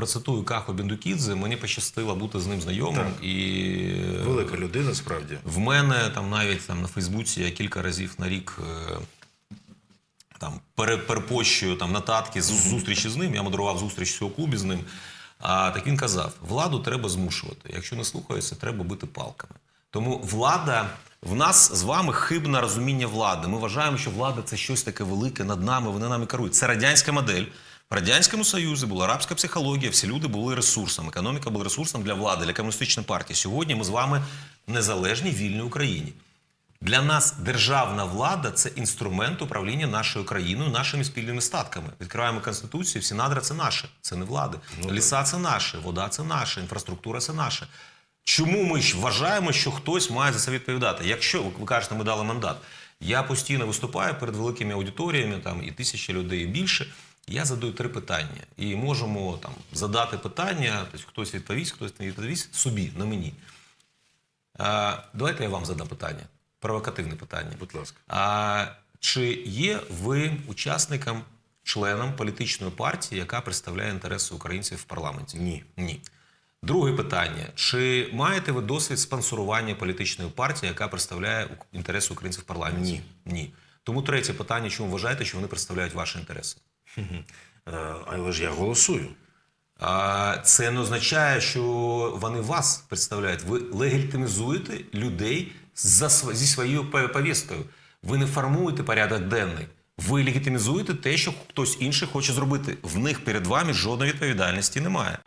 процитую Кахо Біндукідзе. Мені пощастило бути з ним знайомим. І е, Велика людина, справді. в мене там навіть там на Фейсбуці я кілька разів на рік е, там пере, перепощую там нотатки з зустрічі з ним. Я модерував зустріч цього клубі з ним. А так він казав: владу треба змушувати. Якщо не слухаються, треба бити палками. Тому влада. В нас з вами хибне розуміння влади. Ми вважаємо, що влада це щось таке велике над нами, вони нами керують. Це радянська модель. В Радянському Союзі була арабська психологія, всі люди були ресурсом. Економіка була ресурсом для влади, для комуністичної партії. Сьогодні ми з вами в незалежній вільній Україні. Для нас державна влада це інструмент управління нашою країною, нашими спільними статками. Відкриваємо конституцію, всі надра це наше, це не влади. Ліса це наше, вода це наше, інфраструктура це наше. Чому ми ж вважаємо, що хтось має за це відповідати? Якщо ви кажете, ми дали мандат, я постійно виступаю перед великими аудиторіями, там і тисячі людей і більше. Я задаю три питання, і можемо там задати питання, тобто хтось відповість, хтось не відповість собі, не мені. А, давайте я вам задам питання. Провокативне питання. Будь ласка. А, чи є ви учасником, членом політичної партії, яка представляє інтереси українців в парламенті? Ні. Ні. Друге питання: чи маєте ви досвід спонсорування політичної партії, яка представляє інтереси українців в парламенті? Ні. Ні. Тому третє питання: чому вважаєте, що вони представляють ваші інтереси? Е, Але ж я голосую. А, Це не означає, що вони вас представляють. Ви легітимізуєте людей за зі своєю повісткою. Ви не формуєте порядок денний. Ви легітимізуєте те, що хтось інший хоче зробити. В них перед вами жодної відповідальності немає.